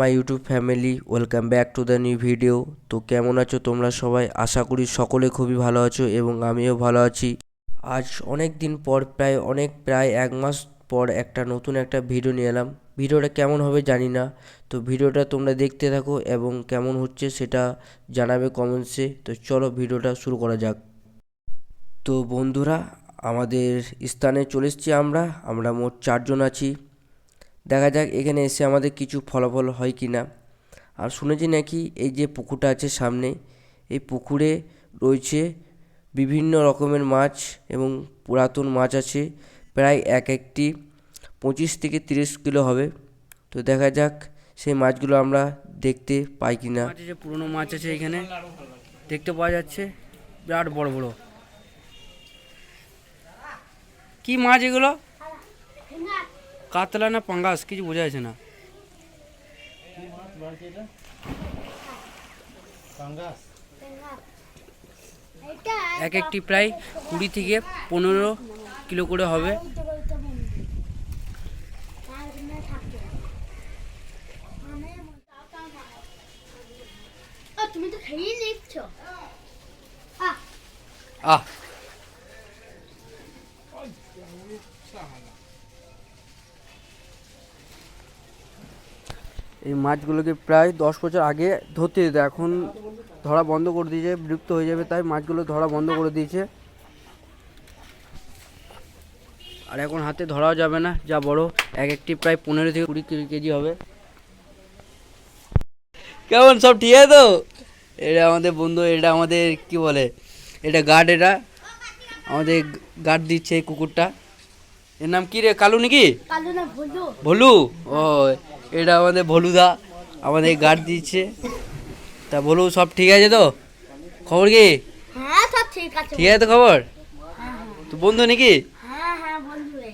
My YouTube family welcome back to the new video তো কেমন আছো তোমরা সবাই? আশা করি সকলে খুবই ভালো আছো এবং আমিও ভালো আছি। আজ অনেক দিন পর, প্রায় অনেক, প্রায় এক মাস পর একটা নতুন একটা ভিডিও নিয়ে এলাম। ভিডিওটা কেমন হবে জানি না। তো ভিডিওটা তোমরা দেখতে থাকো এবং কেমন হচ্ছে সেটা জানাবে কমেন্টসে তো চলো ভিডিওটা শুরু করা যাক। তো বন্ধুরা, আমাদের স্থানে চলে এসেছি আমরা। আমরা মোট চারজন আছি। দেখা যাক এখানে এসে আমাদের কিছু ফলাফল হয় কি না। আর শুনেছি নাকি এই যে পুকুরটা আছে সামনে, এই পুকুরে রয়েছে বিভিন্ন রকমের মাছ এবং পুরাতন মাছ আছে। প্রায় এক একটি পঁচিশ থেকে তিরিশ কিলো হবে। তো দেখা যাক সেই মাছগুলো আমরা দেখতে পাই কি না। যে পুরনো মাছ আছে এখানে। দেখতে পাওয়া যাচ্ছে, বিরাট বড় বড়। কি মাছ এগুলো? কাতলা না পাঙ্গাস কিছু বোঝা যাচ্ছে না এক একটি প্রায় কুড়ি থেকে পনেরো কিলো করে হবে তুমি তো খেয়েই নিচ্ছ আহ এই মাছগুলোকে প্রায় দশ বছর আগে ধরতে দিত। এখন ধরা বন্ধ করে দিয়েছে বিলুপ্ত হয়ে যাবে তাই মাছগুলো ধরা বন্ধ করে দিয়েছে। আর এখন হাতে ধরাও যাবে না যা বড় এক একটি প্রায় পনেরো থেকে কুড়ি কেজি হবে। কেমন সব ঠিক আছে তো? এটা আমাদের বন্ধু এটা আমাদের কি বলে এটা গার্ড এটা আমাদের গার্ড দিচ্ছে এই কুকুরটা। এর নাম কি রে কালু নাকি? ভলু? ও এটা আমাদের ভলুদা আমাদের গার্ড দিচ্ছে। তা ভলু সব ঠিক আছে তো? খবর কি? হ্যাঁ সব ঠিক আছে ঠিক আছে তো খবর? হ্যাঁ হ্যাঁ। তো বন্ধু নাকি? বলে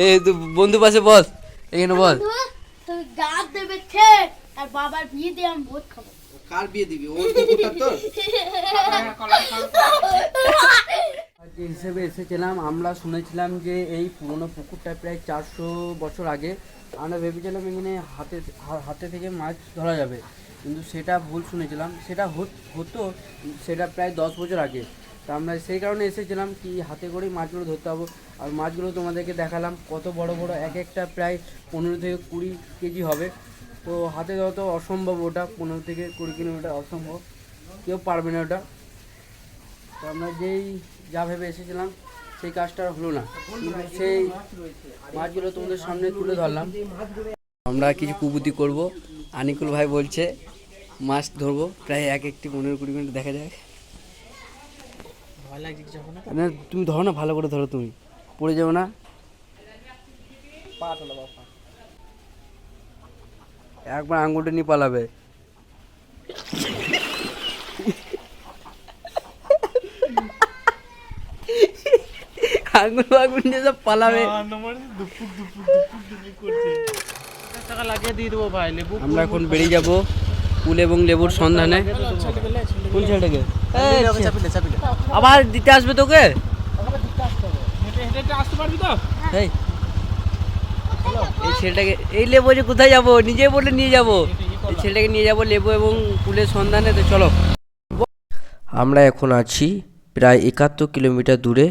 এ তুই বন্ধু পাশে বস এখানে বস। তুই গাছ দেবে খেয়ে আর বাবার বিয়ে দিয়ে আমি ভোট খাব। কার বিয়ে দিবি? ওর তোর? হিসেবে এসেছিলাম, আমরা শুনেছিলাম যে এই পুরনো পুকুরটা প্রায় চারশো বছর আগে। আমরা ভেবেছিলাম এখানে হাতে হাতে থেকে মাছ ধরা যাবে। কিন্তু সেটা ভুল শুনেছিলাম। সেটা হতো, সেটা প্রায় দশ বছর আগে। তা আমরা সেই কারণে এসেছিলাম কি হাতে করেই মাছগুলো ধরতে হবে। আর মাছগুলো তোমাদেরকে দেখালাম কত বড় বড়, এক একটা প্রায় পনেরো থেকে কুড়ি কেজি হবে। তো হাতে ধরা তো অসম্ভব ওটা, পনেরো থেকে কুড়ি কিলোমিটার অসম্ভব। কেউ পারবে না ওটা। তো আমরা যেই যা ভেবে এসেছিলাম সেই কাজটা হলো না। সেই মাছগুলো তোমাদের সামনে তুলে ধরলাম। আমরা কিছু কুবুতি করব। আনিকুল ভাই বলছে মাছ ধরবো। প্রায় এক একটি পনেরো কুড়ি মিনিট দেখা যায় না? তুমি ধরো না ভালো করে ধরো তুমি। পড়ে যাও না। একবার আঙুলটা নিয়ে পালাবে। আঙুল আঙুল নিয়ে সব পালাবে। লাগিয়ে দিয়ে দেবো ভাই লেবু আমরা এখন বেরিয়ে যাব কুল এবং লেবুর সন্ধানে। কোন ছেলেটাকে? আবার দিতে আসবে তোকে? হেঁটে হেঁটে হেঁটে আসতে পারবি তো? এই এই ছেলেটাকে এই লেবু যে কোথায় যাব? নিজে বলে নিয়ে যাব। এই ছেলেটাকে নিয়ে যাব লেবু এবং কুলের সন্ধানে তো চলো। আমরা এখন আছি প্রায় একাত্তর কিলোমিটার দূরে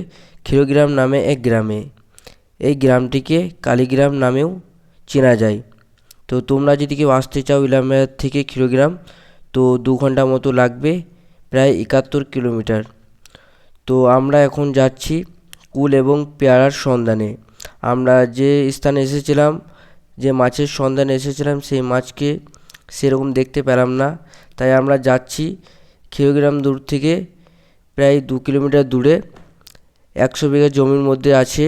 ক্ষীরগ্রাম নামে এক গ্রামে। এই গ্রামটিকে কালীগ্রাম নামেও চেনা যায়। তো তোমরা যদি কেউ আসতে চাও ইলামবাজার থেকে ক্ষীরগ্রাম তো দু ঘণ্টা মতো লাগবে প্রায় একাত্তর কিলোমিটার। তো আমরা এখন যাচ্ছি কুল এবং পেয়ারার সন্ধানে। আমরা যে স্থানে এসেছিলাম, যে মাছের সন্ধানে এসেছিলাম, সেই মাছকে সেরকম দেখতে পেলাম না। তাই আমরা যাচ্ছি ক্ষীরগ্রাম দূর থেকে প্রায় দু কিলোমিটার দূরে একশো বিঘা জমির মধ্যে আছে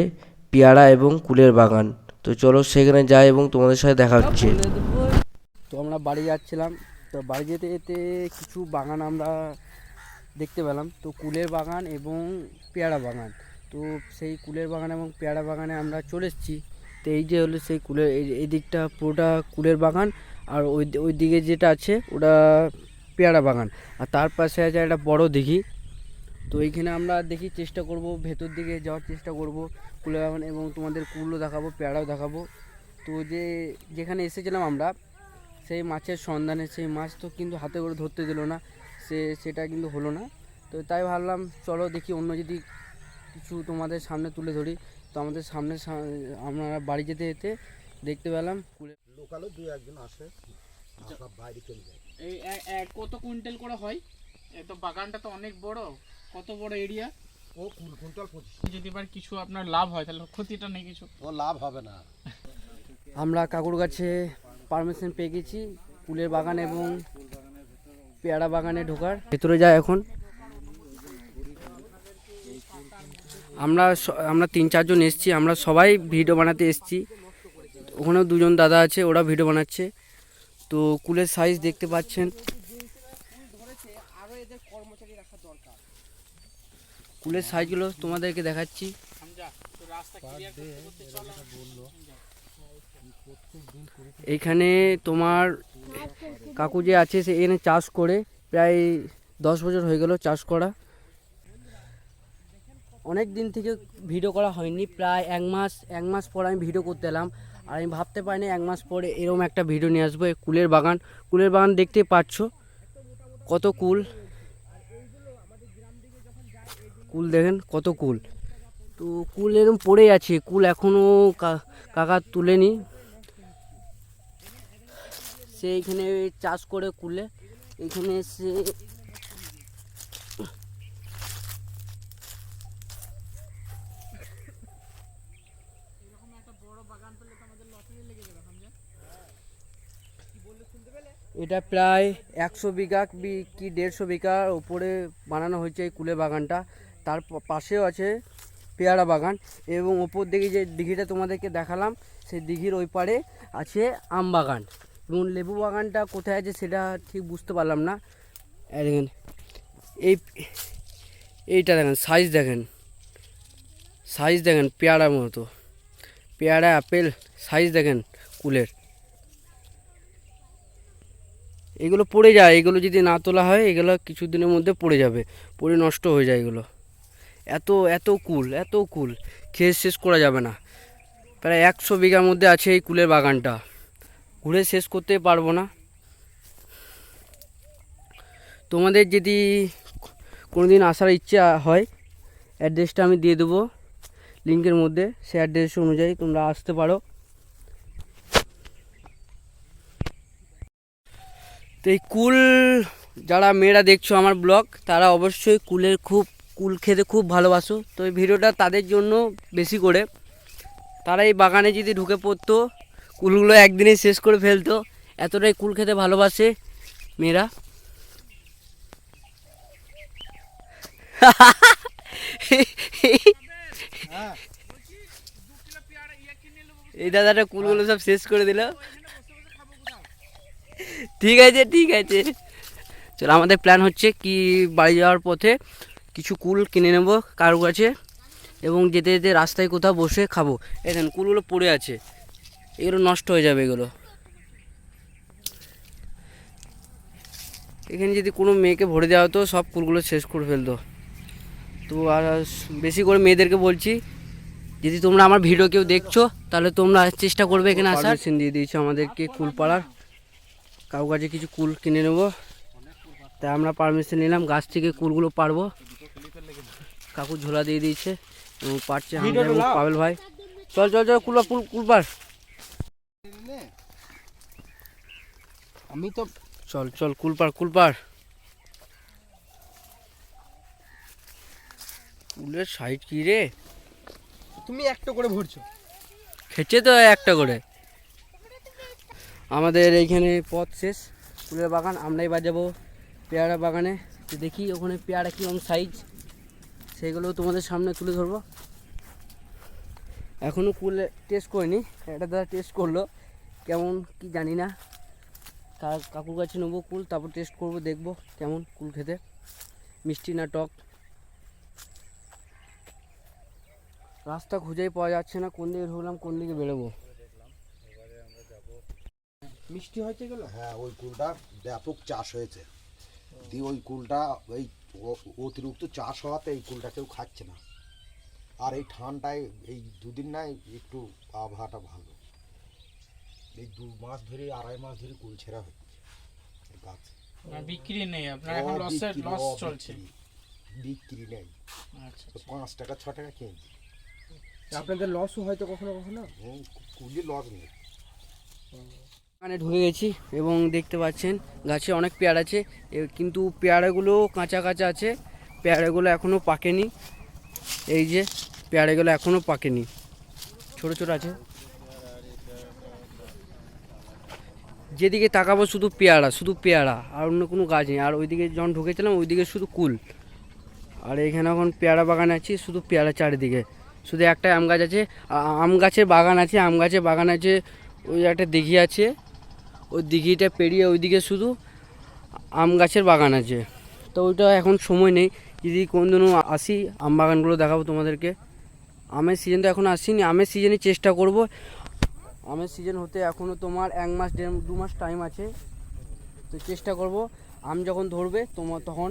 পেয়ারা এবং কুলের বাগান। তো চলো সেখানে যাই এবং তোমাদের সাথে দেখা হচ্ছে। তো আমরা বাড়ি যাচ্ছিলাম। তো বাড়ি যেতে যেতে কিছু বাগান আমরা দেখতে পেলাম। তো কুলের বাগান এবং পেয়ারা বাগান। তো সেই কুলের বাগান এবং পেয়ারা বাগানে আমরা চলে এসেছি। তো এই যে হলো সেই কুলের, এই দিকটা পুরোটা কুলের বাগান আর ওই ওই দিকে যেটা আছে ওটা পেয়ারা বাগান। আর তার পাশে আছে একটা বড় দিঘি। তো এইখানে আমরা দেখি চেষ্টা করব ভেতর দিকে যাওয়ার চেষ্টা করব কুলের বাগান এবং তোমাদের কুলও দেখাবো পেয়ারাও দেখাবো। তো যে যেখানে এসেছিলাম আমরা সেই মাছের সন্ধানে সেই মাছ তো কিন্তু হাতে করে ধরতে দিল না সে সেটা কিন্তু হলো না। তো তাই ভাবলাম চলো দেখি অন্য যদি কিছু তোমাদের সামনে তুলে ধরি। তো আমাদের সামনে সা- আমরা বাড়ি যেতে যেতে দেখতে পেলাম কুলে লোকালও দু একজন আসে বাইরে চলে যায়। এই কত কুইন্টাল করে হয়? এ তো বাগানটা তো অনেক বড়। কত বড় এরিয়া? ও কুইন্টাল পঁচিশ। যদি এবার কিছু আপনার লাভ হয় তাহলে ক্ষতিটা নেই কিছু। ও লাভ হবে না। আমরা কাকুর কাছে পারমিশন পেয়ে গেছি ফুলের বাগান এবং পেয়ারা বাগানে ঢোকার। ভেতরে যায় এখন। আমরা স- আমরা তিন চারজন এসেছি আমরা সবাই ভিডিও বানাতে এসেছি। ওখানেও দুজন দাদা আছে ওরা ভিডিও বানাচ্ছে। তো কুলের সাইজ দেখতে পাচ্ছেন। কুলের সাইজগুলো তোমাদেরকে দেখাচ্ছি। হামজা তো রাস্তা ক্লিয়ার করতে করতে চলো এইখানে তোমার কাকু যে আছে সে এখানে চাষ করে প্রায় দশ বছর হয়ে গেল চাষ করা। অনেক দিন থেকে ভিডিও করা হয়নি প্রায় এক মাস এক মাস পর আমি ভিডিও করতে এলাম। আর আমি ভাবতে পারিনি এক মাস পরে এরকম একটা ভিডিও নিয়ে আসব এই কুলের বাগান। কুলের বাগান দেখতে পাচ্ছ কত কুল। কুল দেখেন কত কুল। তো কুল এরকম পড়ে আছে, কুল এখনও কাকা তুলেনি। সে এখানে চাষ করে কুলে, এখানে সে এটা প্রায় একশো বিঘা কি দেড়শো বিঘার উপরে বানানো হয়েছে এই কুলে বাগানটা। তার পাশেও আছে পেয়ারা বাগান এবং ওপর দিকে যে দিঘিটা তোমাদেরকে দেখালাম, সেই দিঘির ওই পারে আছে আম বাগান এবং লেবু বাগানটা কোথায় আছে সেটা ঠিক বুঝতে পারলাম না। দেখেন, এই, এইটা দেখেন সাইজ দেখেন সাইজ দেখেন পেয়ারার মতো। পেয়ারা, আপেল সাইজ দেখেন কুলের। এগুলো পড়ে যায়, এগুলো যদি না তোলা হয়, এগুলো কিছুদিনের মধ্যে পড়ে যাবে, পড়ে নষ্ট হয়ে যায় এগুলো। এত এত কুল এত কুল। খেয়ে শেষ করা যাবে না। প্রায় একশো বিঘার মধ্যে আছে এই কুলের বাগানটা। ঘুরে শেষ করতে পারব না। তোমাদের যদি কোনো দিন আসার ইচ্ছা হয়, অ্যাড্রেসটা আমি দিয়ে দেবো লিঙ্কের মধ্যে। সে অ্যাড্রেস অনুযায়ী তোমরা আসতে পারো। তো এই কুল যারা মেয়েরা দেখছ আমার ব্লগ, তারা অবশ্যই কুলের খুব কুল খেতে খুব ভালোবাসো। তো এই ভিডিওটা তাদের জন্য বেশি করে। তারা এই বাগানে যদি ঢুকে পড়তো, কুলগুলো একদিনেই শেষ করে ফেলতো, এতটাই কুল খেতে ভালোবাসে মেয়েরা। এই দাদাটা কুলগুলো সব শেষ করে দিল। ঠিক আছে ঠিক আছে। চলো, আমাদের প্ল্যান হচ্ছে কি বাড়ি যাওয়ার পথে কিছু কুল কিনে নেব কারও কাছে এবং যেতে যেতে রাস্তায় কোথাও বসে খাব। দেখেন, কুলগুলো পড়ে আছে। এগুলো নষ্ট হয়ে যাবে, এগুলো। এখানে যদি কোনো মেয়েকে ভরে দেওয়া হতো, সব কুলগুলো শেষ করে ফেলতো। তো আর বেশি করে মেয়েদেরকে বলছি, যদি তোমরা আমার ভিডিও কেউ দেখছ, তাহলে তোমরা চেষ্টা করবে এখানে আসার। দিয়ে দিয়েছ আমাদেরকে কুল পাড়ার কাউ কাছে কিছু কুল কিনে নেব। তাই আমরা পারমিশন নিলাম গাছ থেকে কুলগুলো পারব কাকু ঝোলা দিয়ে দিয়েছে এবং পারছে পাবেল ভাই। চল চল চল কুল কুল কুল পার আমি তো চল চল কুল পার কুল পার কুলের সাইড কি রে? তুমি একটা করে ভরছো। খেছে তো একটা করে। আমাদের এইখানে পথ শেষ ফুলের বাগান আমরাই বাজাবো। পেয়ারা বাগানে। তো দেখি ওখানে পেয়ারা কীরকম সাইজ সেগুলো তোমাদের সামনে তুলে ধরবো। এখনও কুলে টেস্ট করিনি। একটা দাদা টেস্ট করল। কেমন কি জানি না। তার কাকুর কাছে নেব কুল তারপর টেস্ট করব দেখব কেমন কুল খেতে। মিষ্টি না টক। রাস্তা খুঁজেই পাওয়া যাচ্ছে না কোন দিকে ঢুকলাম কোন দিকে বেরোবো। মিষ্টি হয়েছে গেল হ্যাঁ ওই কুলটা ব্যাপক চাষ হয়েছে। দিয়ে ওই কুলটা ওই অতিরিক্ত চাষ হওয়াতে এই কুলটা কেউ খাচ্ছে না। আর এই ঠান্ডায় এই দুদিন নাই একটু আবহাওয়াটা ভালো। এই দু মাস ধরে আড়াই মাস ধরে কুল ছেঁড়া হচ্ছে গাছ। বিক্রি নেই আপনার এখন লসের লস চলছে। বিক্রি। নেই। আচ্ছা পাঁচ টাকা ছ টাকা কিনছি আপনাদের লসও হয়তো কখনো কখনো? কুলি লস নেই। এখানে ঢুকে গেছি এবং দেখতে পাচ্ছেন গাছে অনেক পেয়ারা আছে। কিন্তু পেয়ারাগুলো কাঁচা কাঁচা আছে। পেয়ারাগুলো এখনও পাকেনি। এই যে পেয়ারাগুলো এখনও পাকেনি। ছোট ছোট আছে। যেদিকে তাকাবো শুধু পেয়ারা শুধু পেয়ারা, আর অন্য কোনো গাছ নেই। আর ওইদিকে যখন ঢুকেছিলাম, ওইদিকে শুধু কুল। আর এখানে এখন পেয়ারা বাগান আছে, শুধু পেয়ারা চারিদিকে। শুধু একটা আম গাছ আছে। আম গাছের বাগান আছে, আম গাছের বাগান আছে ওই একটা দিঘি আছে। ওই দিঘিটা পেরিয়ে ওইদিকে শুধু আম গাছের বাগান আছে। তো ওইটা এখন সময় নেই। যদি কোনদিনও আসি, আম বাগানগুলো দেখাবো তোমাদেরকে। আমের সিজন তো এখন আসিনি। আমের সিজনে চেষ্টা করব। আমের সিজন হতে এখনও তোমার এক মাস, দেড়, দু মাস টাইম আছে। তো চেষ্টা করব। আম যখন ধরবে তোমার তখন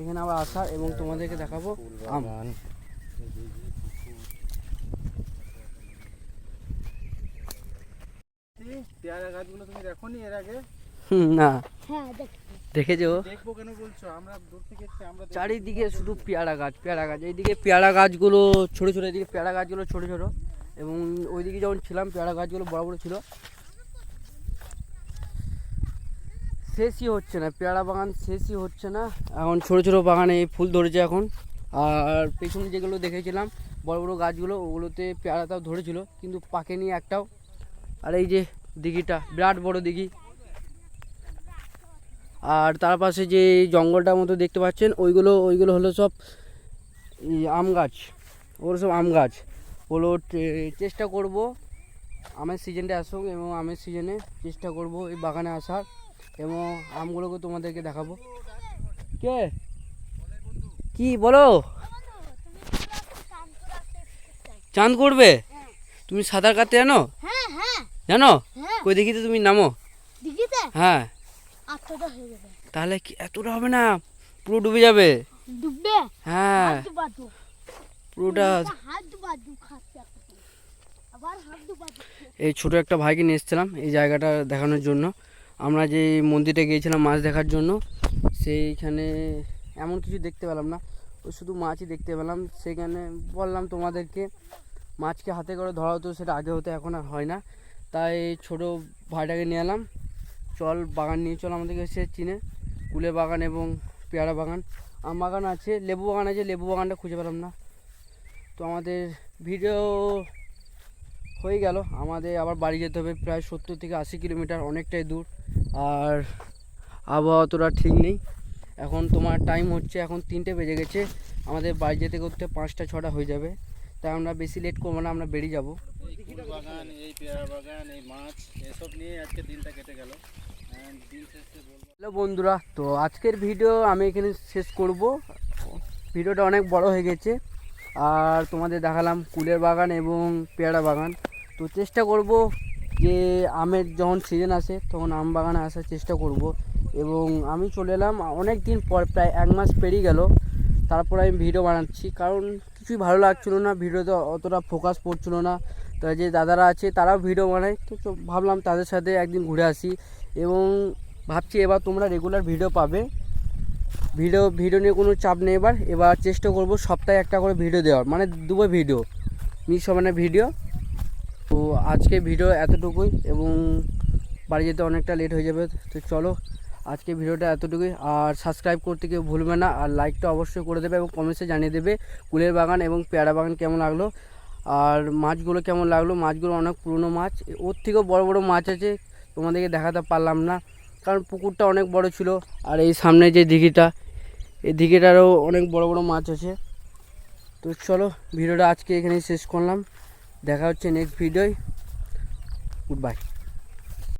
এখানে আবার আসার এবং তোমাদেরকে দেখাবো আম। পেয়ারা গাছগুলো তুমি দেখোনি এর আগে? না। হ্যাঁ দেখেছ? দেখব কেন বলছো? আমরা দূর থেকে আমরা চারিদিকে শুধু পেয়ারা গাছ পেয়ারা গাছ। এইদিকে পেয়ারা গাছগুলো ছোট ছোট এইদিকে পেয়ারা গাছগুলো ছোট ছোট। এবং ওইদিকে যখন ছিলাম পেয়ারা গাছগুলো বড় বড় ছিল। শেষই হচ্ছে না পেয়ারা বাগান শেষই হচ্ছে না। এখন ছোট ছোট বাগানে ফুল ধরেছে এখন। আর পেছনে যেগুলো দেখেছিলাম বড় বড় গাছগুলো ওগুলোতে পেয়ারাটাও ধরেছিল। কিন্তু পাকেনি একটাও। আর এই যে দিঘিটা, বিরাট বড় দিঘি। আর তার পাশে যে জঙ্গলটার মতো দেখতে পাচ্ছেন, ওইগুলো ওইগুলো হলো সব আম গাছ। ওগুলো সব আম গাছ। ওগুলো চেষ্টা করব আমের সিজনটা আসুক এবং আমের সিজনে চেষ্টা করব এই বাগানে আসার এবং আমগুলোকে তোমাদেরকে দেখাবো। কে? কি, বলো? চাঁদ করবে? তুমি সাঁতার কাটতে জানো? হ্যাঁ। জানো? হ্যাঁ। কই দেখি তো তুমি নামো। হ্যাঁ। আটটা হয়ে যাবে। তাহলে কি এতটা হবে না? পুরো ডুবে যাবে। ডুববে? হ্যাঁ। পুরোটা এই ছোট একটা ভাইকে নিয়ে এসেছিলাম এই জায়গাটা দেখানোর জন্য। আমরা যে মন্দিরে গিয়েছিলাম মাছ দেখার জন্য সেইখানে এমন কিছু দেখতে পেলাম না। ওই শুধু মাছই দেখতে পেলাম। সেখানে বললাম তোমাদেরকে মাছকে হাতে করে ধরা হতো সেটা আগে হতো এখন আর হয় না। তাই ছোট ভাইটাকে নিয়ে এলাম। চল বাগান নিয়ে চল আমাদেরকে সে চিনে। কুলের বাগান এবং পেয়ারা বাগান। আম বাগান আছে, লেবু বাগান আছে, লেবু বাগানটা খুঁজে পেলাম না। তো আমাদের ভিডিও হয়ে গেল। আমাদের আবার বাড়ি যেতে হবে প্রায় সত্তর থেকে আশি কিলোমিটার, অনেকটাই দূর। আর আবহাওয়া অতটা ঠিক নেই। এখন তোমার টাইম হচ্ছে, এখন তিনটে বেজে গেছে। আমাদের বাড়ি যেতে করতে পাঁচটা, ছটা হয়ে যাবে। তাই আমরা বেশি লেট করব না আমরা বেরিয়ে যাব। বাগান এই পেয়ারা বাগান এই মাছ এসব নিয়ে আজকে দিনটা কেটে গেল। And দিন শেষে বলব হ্যালো বন্ধুরা তো আজকের ভিডিও আমি এখানে শেষ করব। ভিডিওটা অনেক বড় হয়ে গেছে। আর তোমাদের দেখালাম কুলের বাগান এবং পেয়ারা বাগান। তো চেষ্টা করব যে আমের যখন সিজন আসে তখন আম বাগানে আসার চেষ্টা করব। এবং আমি চলে এলাম অনেক দিন পর প্রায় এক মাস পেরিয়ে গেল। তারপর আমি ভিডিও বানাচ্ছি। কারণ কিছুই ভালো লাগছিল না, ভিডিওতে অতটা ফোকাস পড়ছিলো না। তো যে দাদারা আছে, তারাও ভিডিও বানায়, তো ভাবলাম তাদের সাথে একদিন ঘুরে আসি এবং ভাবছি এবার তোমরা রেগুলার ভিডিও পাবে। ভিডিও ভিডিও নিয়ে কোনো চাপ নেই এবার এবার চেষ্টা করব সপ্তাহে একটা করে ভিডিও দেওয়ার মানে দুটো ভিডিও মিস হবে না ভিডিও তো আজকে ভিডিও এতটুকুই এবং বাড়ি যেতে অনেকটা লেট হয়ে যাবে, তো চলো আজকে ভিডিওটা এতটুকুই। আর সাবস্ক্রাইব করতে কেউ ভুলবে না। আর লাইকটা অবশ্যই করে দেবে এবং কমেন্টসে জানিয়ে দেবে কুলের বাগান এবং পেয়ারা বাগান কেমন লাগল। আর মাছগুলো কেমন লাগল? মাছগুলো অনেক পুরনো মাছ। ওর থেকেও বড় বড় মাছ আছে। তোমাদেরকে দেখাতে পারলাম না। কারণ পুকুরটা অনেক বড় ছিল। আর এই সামনে যে দিঘিটা, এই দিঘিটারও অনেক বড় বড় মাছ আছে। তো চলো ভিডিওটা আজকে এখানেই শেষ করলাম। দেখা হচ্ছে নেক্সট ভিডিওয় গুড বাই